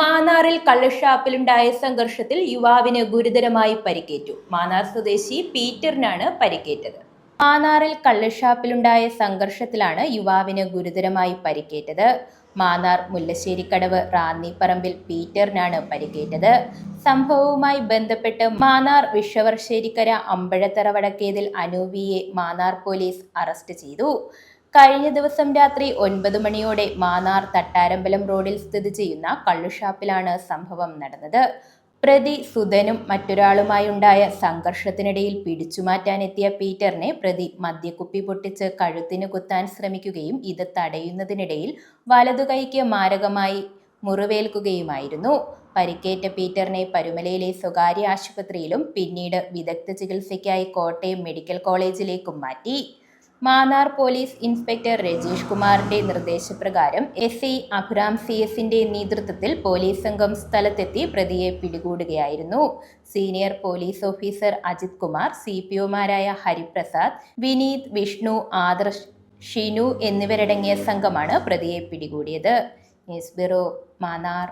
മാന്നാറിൽ കള്ളുഷാപ്പിലുണ്ടായ സംഘർഷത്തിൽ യുവാവിന് ഗുരുതരമായി പരിക്കേറ്റു. മാന്നാർ സ്വദേശി പീറ്ററിനാണ് പരിക്കേറ്റത്. മാന്നാറിൽ കള്ളുഷാപ്പിലുണ്ടായ സംഘർഷത്തിലാണ് യുവാവിന് ഗുരുതരമായി പരിക്കേറ്റത്. മാന്നാർ മുല്ലശ്ശേരിക്കടവ് റാന്നിപ്പറമ്പിൽ പീറ്ററിനാണ് പരിക്കേറ്റത്. സംഭവവുമായി ബന്ധപ്പെട്ട് മാന്നാർ വിഷവർശ്ശേരിക്കര അമ്പഴത്തറ വടക്കേതിൽ അനൂപിയെ മാന്നാർ പോലീസ് അറസ്റ്റ് ചെയ്തു. കഴിഞ്ഞ ദിവസം രാത്രി ഒൻപത് മണിയോടെ മാന്നാർ തട്ടാരമ്പലം റോഡിൽ സ്ഥിതി ചെയ്യുന്ന കള്ളുഷാപ്പിലാണ് സംഭവം നടന്നത്. പ്രതി സുധനും മറ്റൊരാളുമായുണ്ടായ സംഘർഷത്തിനിടയിൽ പിടിച്ചുമാറ്റാനെത്തിയ പീറ്ററിനെ പ്രതി മദ്യക്കുപ്പി പൊട്ടിച്ച് കഴുത്തിന് കുത്താൻ ശ്രമിക്കുകയും ഇത് തടയുന്നതിനിടയിൽ വലതുകൈക്ക് മാരകമായി മുറിവേൽക്കുകയുമായിരുന്നു. പരിക്കേറ്റ പീറ്ററിനെ പരുമലയിലെ സ്വകാര്യ ആശുപത്രിയിലും പിന്നീട് വിദഗ്ധ ചികിത്സയ്ക്കായി കോട്ടയം മെഡിക്കൽ കോളേജിലേക്കും മാറ്റി. മാന്നാർ പോലീസ് ഇൻസ്പെക്ടർ രജീഷ് കുമാറിന്റെ നിർദ്ദേശപ്രകാരം എസ് ഐ അഭിറാം സി എസിന്റെ നേതൃത്വത്തിൽ പോലീസ് സംഘം സ്ഥലത്തെത്തി പ്രതിയെ പിടികൂടുകയായിരുന്നു. Senior police officer Ajith Kumar C P ഒമാരായ Hariprasad Vineeth Vishnu Adarsh Shinu എന്നിവരടങ്ങിയ സംഘമാണ് പ്രതിയെ പിടികൂടിയത്. News bureau Mannar.